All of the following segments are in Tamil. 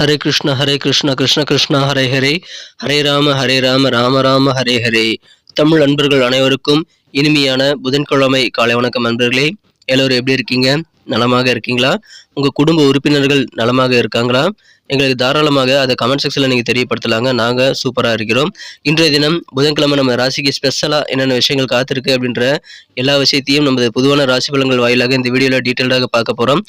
ஹரே கிருஷ்ண ஹரே கிருஷ்ண கிருஷ்ண கிருஷ்ண ஹரே ஹரே ஹரே ராம ஹரே ராம ராம ராம ஹரே ஹரே தமிழ் அன்பர்கள் அனைவருக்கும் இனிமையான புதன்கிழமை காலை வணக்கம் நண்பர்களே. எல்லோரும் எப்படி இருக்கீங்க? நலமாக இருக்கீங்களா? உங்கள் குடும்ப உறுப்பினர்கள் நலமாக இருக்காங்களா? எங்களுக்கு தாராளமாக அதை கமெண்ட் செக்ஷனில் நீங்கள் தெரியப்படுத்தலாங்க. நாங்கள் சூப்பராக இருக்கிறோம். இன்றைய தினம் புதன்கிழமை நம்ம ராசிக்கு ஸ்பெஷலாக என்னென்ன விஷயங்கள் காத்திருக்கு அப்படின்ற எல்லா விஷயத்தையும் நமது பொதுவான ராசி பலன்கள் வாயிலாக இந்த வீடியோவில் டீட்டெயில்டாக பார்க்க போகிறோம்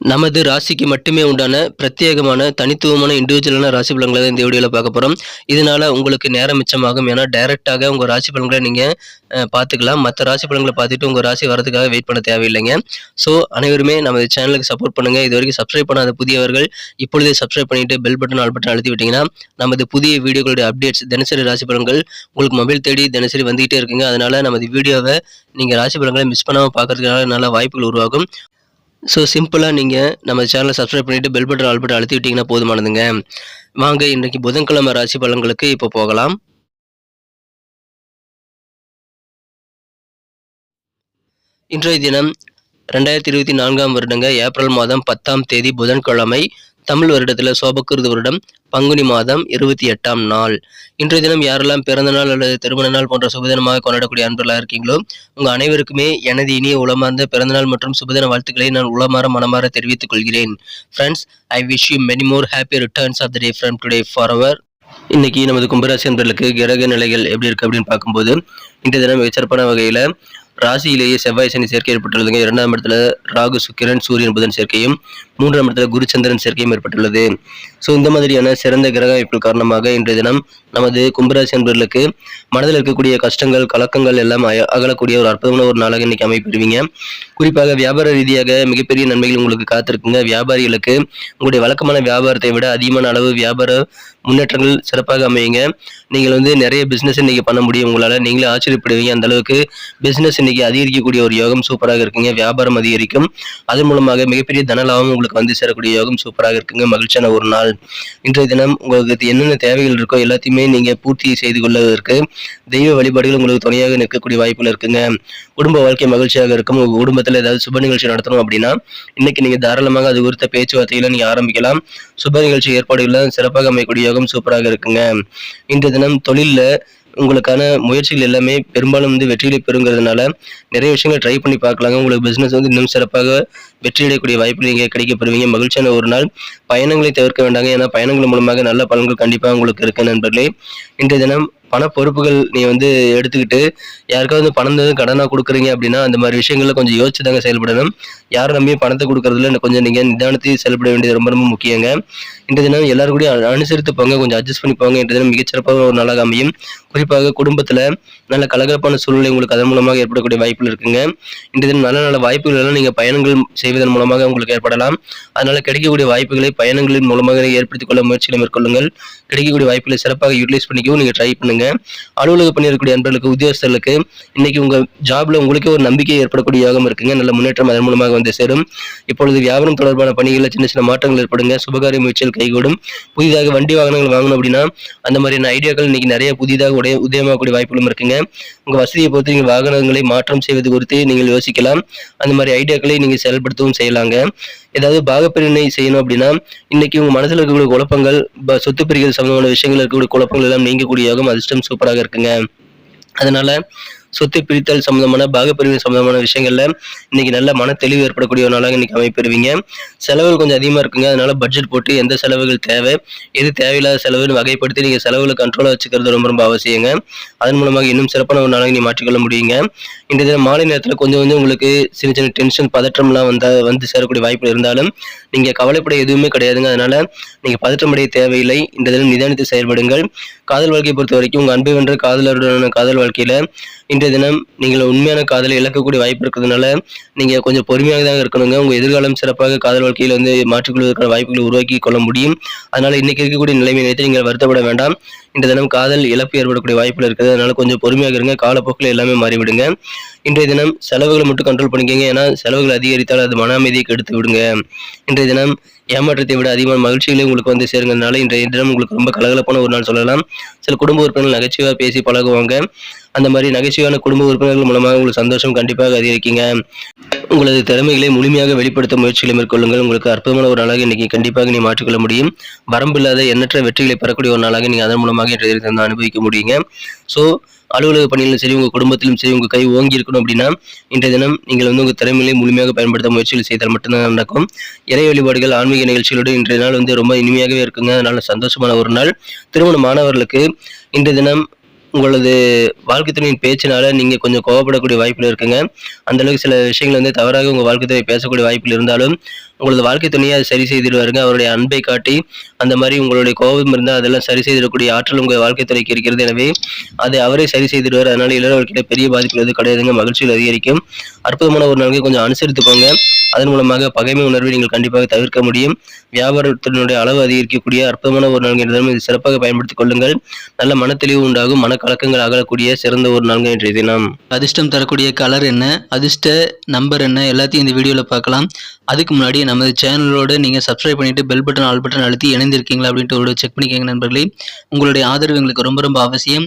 நமது ராசிக்கு மட்டுமே உண்டான பிரத்யேகமான தனித்துவமான இண்டிவிஜுவலான ராசி பலன்களை தான் இந்த வீடியோவில் பார்க்க போகிறோம் இதனால் உங்களுக்கு நேரம் மிச்சமாகும். ஏன்னா டைரெக்டாக உங்கள் ராசி பலன்களை நீங்கள் பார்த்துக்கலாம். மற்ற ராசி பலன்களை பார்த்துட்டு உங்கள் ராசி வரதுக்காக வெயிட் பண்ண தேவையில்லைங்க. ஸோ அனைவருமே நமது சேனலுக்கு சப்போர்ட் பண்ணுங்கள் இது வரைக்கும் சப்ஸ்கிரைப் பண்ணாத புதியவர்கள் இப்பொழுதே சப்ஸ்கிரைப் பண்ணிவிட்டு பெல் பட்டன் ஆல் பட்டன் அழுத்தி விட்டிங்கன்னா நமது புதிய வீடியோகளுடைய அப்டேட்ஸ் தினசரி ராசி பலன்கள் உங்களுக்கு மொபைல் தேடி தினசரி வந்துகிட்டே இருக்குங்க. அதனால நமது வீடியோவை நீங்கள் ராசி பலன்களை மிஸ் பண்ணாமல் பார்க்கறதுக்கான நல்ல வாய்ப்புகள் உருவாகும். ஸோ சிம்பிளாக நீங்கள் நம்ம சேனலை சப்ஸ்கிரைப் பண்ணிவிட்டு பெல் பட்டன் ஆல் பட்டன் அழுத்தி விட்டிங்கன்னா போதுமானதுங்க. வாங்க இன்றைக்கி புதன்கிழமை ராசி பலன்களுக்கு இப்போ போகலாம். இன்றைய தினம் ரெண்டாயிரத்தி இருபத்தி நான்காம் வருடங்க ஏப்ரல் மாதம் பத்தாம் தேதி புதன்கிழமை. தமிழ் வருடத்தில் சோபக்கிருது வருடம் பங்குனி மாதம் இருபத்தி எட்டாம் நாள். இன்றைய தினம் யாரெல்லாம் பிறந்த நாள் அல்லது திருமண நாள் போன்ற சுபதினமாக கொண்டாடக்கூடிய அன்பர்களாக இருக்கீங்களோ உங்கள் அனைவருக்குமே எனது இனிய உளமார்ந்த பிறந்தநாள் மற்றும் சுபதின வாழ்த்துக்களை நான் உளமாற மனமாற தெரிவித்துக் கொள்கிறேன். Friends I wish you many more happy returns of the day from today for our இன்னைக்கு நமது கும்பராசி அன்பர்களுக்கு கிரக நிலைகள் எப்படி இருக்கு அப்படின்னு பார்க்கும்போது இன்றைய தினம் மிகச்சிறப்பான வகையில் ராசியிலேயே செவ்வாய் சனி சேர்க்கை ஏற்பட்டுள்ளதுங்க. இரண்டாம் இடத்துல ராகு சுக்கிரன் சூரியன் புதன் சேர்க்கையும் மூன்றாம் இடத்துல குருச்சந்திரன் சேர்க்கையும் ஏற்பட்டுள்ளது. ஸோ இந்த மாதிரியான சிறந்த கிரக அமைப்புகள் காரணமாக இன்றைய தினம் நமது கும்பராசி அன்பர்களுக்கு மனதில் இருக்கக்கூடிய கஷ்டங்கள் கலக்கங்கள் எல்லாம் அகலக்கூடிய ஒரு அற்புதமான ஒரு நாளாக இன்னைக்கு அமைப்பிடுவீங்க குறிப்பாக வியாபார ரீதியாக மிகப்பெரிய நன்மைகள் உங்களுக்கு காத்திருக்குங்க. வியாபாரிகளுக்கு உங்களுடைய வழக்கமான வியாபாரத்தை விட அதிகமான அளவு வியாபார முன்னேற்றங்கள் சிறப்பாக அமையுங்க. நீங்கள் வந்து நிறைய பிஸ்னஸ் இன்னைக்கு பண்ண முடியும். உங்களால் நீங்களே ஆச்சரியப்படுவீங்க. அந்த அளவுக்கு பிஸ்னஸ் இன்னைக்கு அதிகரிக்கக்கூடிய ஒரு யோகம் சூப்பராக இருக்குங்க. வியாபாரம் அதிகரிக்கும். அதன் மூலமாக மிகப்பெரிய தன லாபம் உங்களுக்கு வந்து சேரக்கூடிய யோகம் சூப்பராக இருக்குங்க. மகிழ்ச்சியான ஒரு நாள். இன்றைய தினம் உங்களுக்கு என்னென்ன தேவைகள் இருக்கோ எல்லாத்தையுமே நீங்க பூர்த்தி செய்து கொள்வதற்கு தெய்வ வழிபாடுகள் உங்களுக்கு துணையாக நிற்கக்கூடிய வாய்ப்புகள் இருக்குங்க. குடும்ப வாழ்க்கை மகிழ்ச்சியாக இருக்கும். உங்க குடும்பத்தில் ஏதாவது சுப நிகழ்ச்சி நடத்தணும் அப்படின்னா இன்னைக்கு நீங்க தாராளமாக அது குறித்த பேச்சுவார்த்தைகளை நீங்க ஆரம்பிக்கலாம். சுப நிகழ்ச்சி ஏற்பாடுகள் சிறப்பாக அமையக்கூடிய யோகம் சூப்பராக இருக்குங்க. இன்றைய தினம் தொழிலில் உங்களுக்கான முயற்சிகள் எல்லாமே பெரும்பாலும் வந்து வெற்றிகளை பெறுங்கிறதுனால நிறைய விஷயங்கள் ட்ரை பண்ணி பார்க்கலாங்க. உங்களுக்கு பிஸ்னஸ் வந்து இன்னும் சிறப்பாக வெற்றியடையக்கூடிய வாய்ப்பு நீங்கள் கிடைக்கப்படுவீங்க. மகிழ்ச்சியான ஒரு நாள். பயணங்களை தவிர்க்க வேண்டாங்க. ஏன்னா பயணங்கள் மூலமாக நல்ல பலன்கள் கண்டிப்பாக உங்களுக்கு இருக்கு நண்பர்களே. இன்றைய தினம் பண பொறுப்புகள் நீ வந்து எடுத்துக்கிட்டு யாருக்காவது பணம் கடனாக கொடுக்குறீங்க அப்படின்னா அந்த மாதிரி விஷயங்கள்ல கொஞ்சம் யோசிச்சு தாங்க செயல்படணும். யாரும் நம்பியும் பணத்தை கொடுக்கறதுல கொஞ்சம் நீங்கள் நிதானத்தையும் செயல்பட வேண்டியது ரொம்ப ரொம்ப முக்கியங்க. இன்றைய தினம் எல்லாரும் கூட அனுசரித்து போங்க கொஞ்சம் அட்ஜஸ்ட் பண்ணி போங்க இன்றைய தினம் மிகச்சிறப்பாக ஒரு நாளாக அமையும். குறிப்பாக குடும்பத்தில் நல்ல கலகலப்பான சூழ்நிலை உங்களுக்கு அதன் மூலமாக ஏற்படக்கூடிய வாய்ப்புகள் இருக்குங்க. இன்றைய தினம் நல்ல நல்ல வாய்ப்புகள் எல்லாம் நீங்கள் பயணங்கள் செய்வதன் மூலமாக உங்களுக்கு ஏற்படலாம். அதனால கிடைக்கக்கூடிய வாய்ப்புகளை பயணங்களின் மூலமாக ஏற்படுத்திக் கொள்ள முயற்சிகளை மேற்கொள்ளுங்கள். கிடைக்கக்கூடிய வாய்ப்புகளை சிறப்பாக யூட்டிலைஸ் பண்ணிக்கவும் நீங்கள் ட்ரை பண்ணுங்க அலுவலக பணி இருக்கக்கூடிய அன்பர்களுக்கு உத்தியோகஸ்தர்களுக்கு இன்னைக்கு உங்க ஜாப்ல உங்களுக்கே ஒரு நம்பிக்கை ஏற்படக்கூடிய யோகம் இருக்குங்க. நல்ல முன்னேற்றம் அதன் மூலமாக வந்து சேரும். இப்பொழுது வியாபாரம் தொடர்பான பணிகளில் சின்ன சின்ன மாற்றங்கள் ஏற்படுங்க. சுபகாரிய முயற்சிகள் கைகூடும். புதிதாக வண்டி வாகனங்கள் வாங்கணும் அப்படின்னா அந்த மாதிரியான ஐடியாக்கள் இன்னைக்கு நிறைய புதிதாக உடைய உதயமாகக்கூடிய வாய்ப்புகளும் இருக்குங்க. உங்க வசதியை பொறுத்து நீங்கள் வாகனங்களை மாற்றம் செய்வது குறித்து நீங்கள் யோசிக்கலாம். அந்த மாதிரி ஐடியாக்களை நீங்கள் செயல்படுத்தவும் செய்யலாங்க. ஏதாவது பாகப்பிரிவினை செய்யணும் அப்படின்னா இன்னைக்கு உங்க மனசுல இருக்கக்கூடிய குழப்பங்கள் சொத்து பிரிகள் சம்பந்தமான விஷயங்கள் இருக்கக்கூடிய குழப்பங்கள் எல்லாம் நீங்கக்கூடிய யோகம் அதிர்ஷ்டம் சூப்பராக இருக்குங்க. அதனால சொத்து பிரித்தல் சம்பந்தமான பாகப்பிரிவு சம்பந்தமான விஷயங்கள்ல இன்னைக்கு நல்ல மன தெளிவு ஏற்படக்கூடிய ஒரு நாளாக இன்னைக்கு அமைப்பெறுவீங்க செலவுகள் கொஞ்சம் அதிகமா இருக்குங்க. அதனால பட்ஜெட் போட்டு எந்த செலவுகள் தேவை எது தேவையில்லாத செலவுன்னு வகைப்படுத்தி நீங்கள் செலவுகளை கண்ட்ரோலா வச்சுக்கிறது ரொம்ப ரொம்ப அவசியங்க. அதன் மூலமாக இன்னும் சிறப்பான ஒரு நாளாக நீ மாற்றிக்கொள்ள முடியுங்க. இந்த தினம் மாலை நேரத்தில் கொஞ்சம் கொஞ்சம் உங்களுக்கு சின்ன சின்ன டென்ஷன் பதற்றம்லாம் வந்தா வந்து சேரக்கூடிய வாய்ப்பு இருந்தாலும் நீங்க கவலைப்பட எதுவுமே கிடையாதுங்க. அதனால நீங்க பதற்றமடைய தேவையில்லை. இந்த தினம் நிதானித்து செயல்படுங்கள். காதல் வாழ்க்கையை பொறுத்த வரைக்கும் உங்கள் அன்பை வென்ற காதலருடனான காதல் வாழ்க்கையில இன்றைய தினம் நீங்கள் உண்மையான காதலை இழக்கக்கூடிய வாய்ப்பு இருக்கிறதுனால நீங்கள் கொஞ்சம் பொறுமையாக தான் இருக்கணுங்க. உங்கள் எதிர்காலம் சிறப்பாக காதல் வாழ்க்கையில் வந்து மாற்றிக்கொள்வதற்கான வாய்ப்புகளை உருவாக்கி கொள்ள முடியும். அதனால் இன்னைக்கு இருக்கக்கூடிய நிலைமை நினைத்து நீங்கள் வருத்தப்பட வேண்டாம். இன்றைய தினம் காதல் இழப்பு ஏற்படக்கூடிய வாய்ப்புகள் இருக்குது. அதனால் கொஞ்சம் பொறுமையாக இருங்க. காலப்போக்கில் எல்லாமே மாறிவிடுங்க. இன்றைய தினம் செலவுகளை மட்டும் கண்ட்ரோல் பண்ணிக்கோங்க. ஏன்னா செலவுகள் அதிகரித்தால் அது மன அமைதியை கெடுத்து விடுங்க. இன்றைய தினம் ஏமாற்றத்தை விட அதிகமான மகிழ்ச்சிகளை உங்களுக்கு வந்து சேருங்கிறதுனால இன்றைய தினம் உங்களுக்கு ரொம்ப கலகலப்பான ஒரு நாள் சொல்லலாம். சில குடும்ப உறுப்பினர்கள் நகைச்சுவையாக பேசி பழகுவாங்க. அந்த மாதிரி நகைச்சுவையான குடும்ப உறுப்பினர்கள் மூலமாக உங்களுக்கு சந்தோஷம் கண்டிப்பாக அதிகரிக்குங்க. உங்களது திறமைகளை முழுமையாக வெளிப்படுத்த முயற்சிகளை மேற்கொள்ளுங்கள். உங்களுக்கு அற்புதமான ஒரு நாளாக இன்னைக்கு கண்டிப்பாக நீ மாற்றிக்கொள்ள முடியும். வரம்பில்லாத எண்ணற்ற வெற்றிகளை பெறக்கூடிய ஒரு நாளாக நீங்கள் அதன் மூலமாக இன்றைய தினம் அனுபவிக்க முடியுங்க. ஸோ அலுவலக பணியிலும் சரி உங்கள் குடும்பத்திலும் சரி உங்கள் கை ஓங்கி இருக்கணும் அப்படின்னா இன்றைய தினம் நீங்கள் வந்து உங்கள் திறமைகளை முழுமையாக பயன்படுத்த முயற்சிகள் செய்தால் மட்டும்தான் நடக்கும். இறை வழிபாடுகள் ஆன்மீக நிகழ்ச்சிகளோடு இன்றைய நாள் வந்து ரொம்ப இனிமையாகவே இருக்குங்க. அதனால சந்தோஷமான ஒரு நாள். திருமண மாணவர்களுக்கு இன்றைய தினம் உங்களது வாழ்க்கை துணையின் பேச்சினால நீங்கள் கொஞ்சம் கோவப்படக்கூடிய வாய்ப்பில் இருக்குங்க. அந்த அளவுக்கு சில விஷயங்கள் வந்து தவறாக உங்கள் வாழ்க்கை துணை பேசக்கூடிய வாய்ப்பில் இருந்தாலும் உங்களது வாழ்க்கை துணையை அதை சரி செய்திடுவாருங்க. அவருடைய அன்பை காட்டி அந்த மாதிரி உங்களுடைய கோபம் இருந்தால் அதெல்லாம் சரி செய்திடக்கூடிய ஆற்றல் உங்கள் வாழ்க்கை துணைக்கு இருக்கிறது. எனவே அதை அவரே சரி செய்திடுவார். அதனால் இளவரசிக்கிட்ட பெரிய பாதிப்பு எதுவும் கிடையாதுங்க. மகிழ்ச்சியில் அதிகரிக்கும். அற்புதமான ஒரு நாளுக்கு கொஞ்சம் அனுசரித்துக்கோங்க. அதன் மூலமாக பகைமை உணர்வை நீங்கள் கண்டிப்பாக தவிர்க்க முடியும். வியாபாரத்தினுடைய அளவு அதிகரிக்கக்கூடிய அற்புதமான ஒரு நாள் என்றதும் இது சிறப்பாக பயன்படுத்திக் கொள்ளுங்கள். நல்ல மனத்தெளிவு உண்டாகும் மனக்கலக்கங்கள் அகலக்கூடிய சிறந்த ஒரு நாள்கள் இன்றைய தினம். அதிர்ஷ்டம் தரக்கூடிய கலர் என்ன அதிர்ஷ்ட நம்பர் என்ன எல்லாத்தையும் இந்த வீடியோவில் பார்க்கலாம். அதுக்கு முன்னாடி நமது சேனலோடு நீங்கள் சப்ஸ்கிரைப் பண்ணிவிட்டு பெல் பட்டன் ஆல் பட்டன் அழுத்தி இணைந்திருக்கீங்களா அப்படின்ட்டு ஒரு செக் பண்ணிக்கோங்க நண்பர்களே. உங்களுடைய ஆதரவு எங்களுக்கு ரொம்ப ரொம்ப அவசியம்.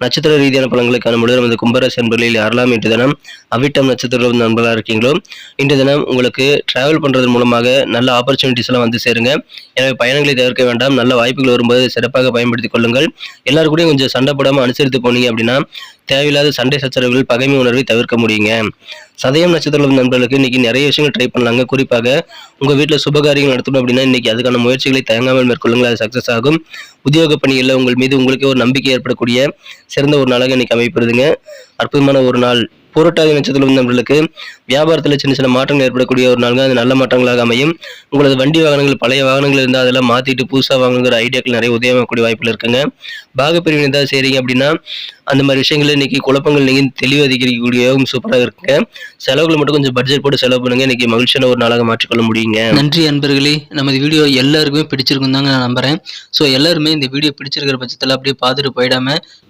நட்சத்திர ரீதியான பலன்களை காணும்பொழுது நமது கும்பராசி நண்பர்களில் யாரெல்லாம் இன்று தினம் அவிட்டம் நட்சத்திர நண்பர்களாக இருக்கீங்களோ இன்று தினம் உங்களுக்கு டிராவல் பண்ணுறது மூலமாக நல்ல ஆப்பர்ச்சுனிட்டிஸ் எல்லாம் வந்து சேருங்க. எனவே பயணங்களை தவிர்க்க வேண்டாம். நல்ல வாய்ப்புகள் வரும்போது சிறப்பாக பயன்படுத்திக் கொள்ளுங்கள். எல்லாரும் கூடயும் கொஞ்சம் சண்டை போடாமல் அனுசரித்து போனீங்க அப்படின்னா தேவையில்லாத சண்டை சச்சரவுகள் பகைமை உணர்வை தவிர்க்க முடியுங்க. சதயம் நட்சத்திரம் நண்பர்களுக்கு இன்னைக்கு நிறைய விஷயங்கள் ட்ரை பண்ணலாங்க. குறிப்பாக உங்கள் வீட்டில் சுபகாரியங்கள் நடத்தணும் அப்படின்னா இன்னைக்கு அதுக்கான முயற்சிகளை தயங்காமல் மேற்கொள்ளுங்கள். அது சக்ஸஸ் ஆகும். உத்தியோக பணிகளில் உங்கள் மீது உங்களுக்கே ஒரு நம்பிக்கை ஏற்படக்கூடிய சிறந்த ஒரு நாளாக இன்னைக்கு அமைப்படுதுங்க அற்புதமான ஒரு நாள். புரட்டாதி நட்சத்திரம் நம்மளுக்கு வியாபாரத்தில் சின்ன சின்ன மாற்றங்கள் ஏற்படக்கூடிய ஒரு நாள்கள் அது நல்ல மாற்றங்களாக அமையும். உங்களது வண்டி வாகனங்கள் பழைய வாகனங்கள் இருந்தால் அதெல்லாம் மாற்றிட்டு புதுசாக வாங்கணுங்கிற ஐடியாக்கள் நிறைய உதயமாகக்கூடிய வாய்ப்புகள் இருக்குங்க. பாகப்பிரிவினை ஏதாவது செய்கிறீங்க அப்படின்னா அந்த மாதிரி விஷயங்கள் இன்னைக்கு குழப்பங்கள் நீங்கள் தெளிவு அதிகரிக்கக்கூடியவும் சூப்பராக இருக்குங்க. செலவுகள் மட்டும் கொஞ்சம் பட்ஜெட் போட்டு செலவு பண்ணுங்க. இன்னைக்கு மகிழ்ச்சியான ஒரு நாளாக மாற்றிக்கொள்ள முடியுங்க. நன்றி அன்பர்களே. நமது வீடியோ எல்லாருக்குமே பிடிச்சிருக்கும் தாங்க நான் நம்புறேன். ஸோ எல்லாருமே இந்த வீடியோ பிடிச்சிருக்கிற பட்சத்தில் அப்படியே பார்த்துட்டு போயிடாம